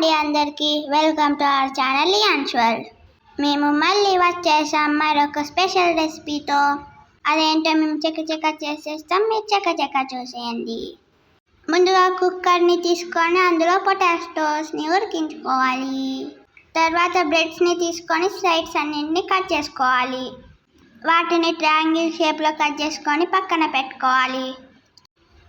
అండి అందరికీ. Welcome to our channel యాన్షువల్ మేము మళ్ళీ వచ్చేసాం మరొక స్పెషల్ రెసిపీతో అదేంటో మేము చెక్క చెక్క చేసేస్తాం. మీరు చెక్క చెక్క చూసేయండి. ముందుగా కుక్కర్ని తీసుకొని అందులో పొటాటోస్ని ఉడికించుకోవాలి. తర్వాత బ్రెడ్స్ని తీసుకొని స్లైడ్స్ అన్నింటినీ కట్ చేసుకోవాలి. వాటిని ట్రయాంగిల్ షేప్లో కట్ చేసుకొని పక్కన పెట్టుకోవాలి.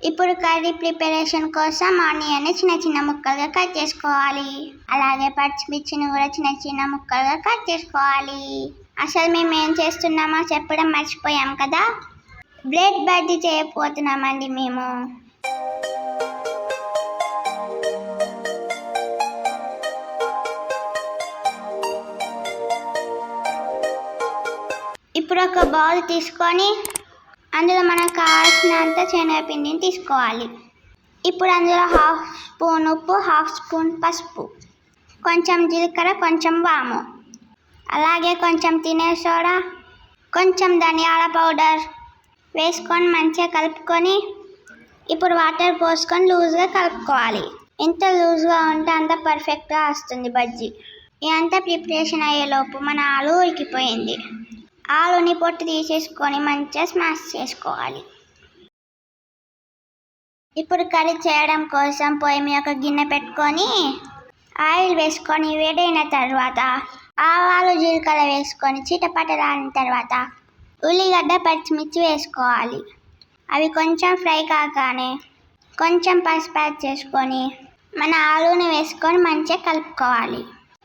ఇప్పుడు కర్రీ ప్రిపరేషన్ కోసం ఆనియన్ని చిన్న చిన్న ముక్కలుగా కట్ చేసుకోవాలి. అలాగే పచ్చిమిర్చిని కూడా చిన్న చిన్న ముక్కలుగా కట్ చేసుకోవాలి. అసలు మేము ఏం చేస్తున్నామో చెప్పడం మర్చిపోయాం కదా? బ్రెడ్ బజ్జీ చేయబోతున్నామండి మేము. ఇప్పుడు ఒక బౌల్ తీసుకొని అందులో మనకు కావాల్సినంత శనగపిండిని తీసుకోవాలి. ఇప్పుడు అందులో హాఫ్ స్పూన్ ఉప్పు హాఫ్ స్పూన్ పసుపు కొంచెం జీలకర్ర కొంచెం వాము. అలాగే కొంచెం తినే సోడా కొంచెం ధనియాల పౌడర్ వేసుకొని మంచిగా కలుపుకొని ఇప్పుడు వాటర్ పోసుకొని లూజ్గా కలుపుకోవాలి. ఎంత లూజ్గా ఉంటే అంత పర్ఫెక్ట్గా వస్తుంది బజ్జీ. ఇదంతా ప్రిపరేషన్ అయ్యేలోపు మన ఆలు ఉడికిపోయింది. ఆలుని పొట్టు తీసేసుకొని మంచిగా స్మాష్ చేసుకోవాలి. ఇప్పుడు కర్రీ చేయడం కోసం పొయ్యి మీద ఒక గిన్నె పెట్టుకొని ఆయిల్ వేసుకొని వేడైన తర్వాత ఆవాలు జీలకర్ర వేసుకొని చీటపట రాని తర్వాత ఉల్లిగడ్డ పచ్చిమిర్చి వేసుకోవాలి. అవి కొంచెం ఫ్రై కాగానే కొంచెం పసుపు యాడ్ చేసుకొని మన ఆలుని వేసుకొని మంచిగా కలుపుకోవాలి.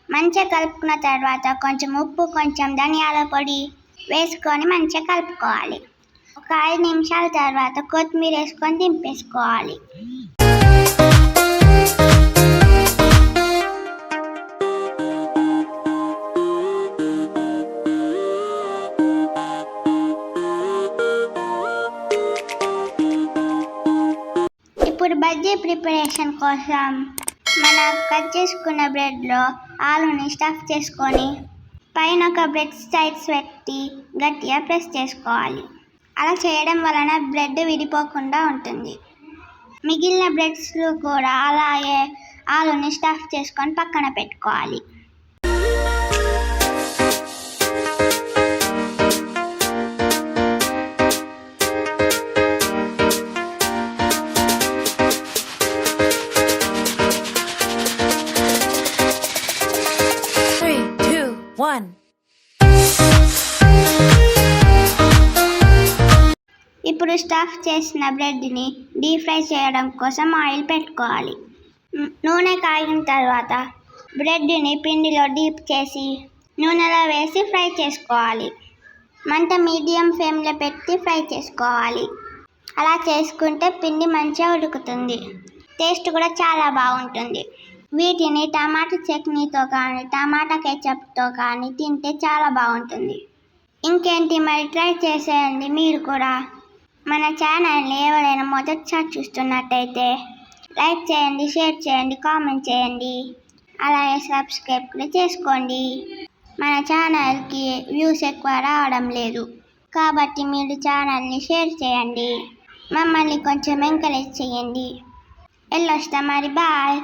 మంచిగా కలుపుకున్న తర్వాత కొంచెం ఉప్పు కొంచెం ధనియాల పొడి వేసుకొని మంచిగా కలుపుకోవాలి. ఒక ఐదు నిమిషాల తర్వాత కొత్తిమీర వేసుకొని దింపేసుకోవాలి. ఇప్పుడు బజ్జీ ప్రిపరేషన్ కోసం మనం కట్ చేసుకున్న బ్రెడ్లో ఆలుని స్టఫ్ చేసుకొని పైన ఒక బ్రెడ్ సైడ్స్ పెట్టి గట్టిగా ప్రెస్ చేసుకోవాలి. అలా చేయడం వలన బ్రెడ్ విడిపోకుండా ఉంటుంది. మిగిలిన బ్రెడ్స్లు కూడా అలాగే ఆలుని స్టఫ్ చేసుకొని పక్కన పెట్టుకోవాలి. ఇప్పుడు స్టఫ్ చేసిన బ్రెడ్ని డీప్ ఫ్రై చేయడం కోసం ఆయిల్ పెట్టుకోవాలి. నూనె కాగిన తర్వాత బ్రెడ్ని పిండిలో డీప్ చేసి నూనెలో వేసి ఫ్రై చేసుకోవాలి. మంట మీడియం ఫ్లేమ్లో పెట్టి ఫ్రై చేసుకోవాలి. అలా చేసుకుంటే పిండి మంచిగా ఉడుకుతుంది. టేస్ట్ కూడా చాలా బాగుంటుంది. వీటిని టమాటా చట్నీతో కానీ టమాటా కెచప్తో కానీ తింటే చాలా బాగుంటుంది. ఇంకేంటి మరి? ట్రై చేసేయండి మీరు కూడా. మన ఛానల్ని ఎవరైనా మొదటిసారి చూస్తున్నట్టయితే లైక్ చేయండి షేర్ చేయండి కామెంట్ చేయండి. అలాగే సబ్స్క్రైబ్ కూడా చేసుకోండి. మన ఛానల్కి వ్యూస్ ఎక్కువ రావడం లేదు. కాబట్టి మీరు ఛానల్ని షేర్ చేయండి. మమ్మల్ని కొంచెం ఎంకరేజ్ చేయండి. వెళ్ళొస్తా మరి బాయ్.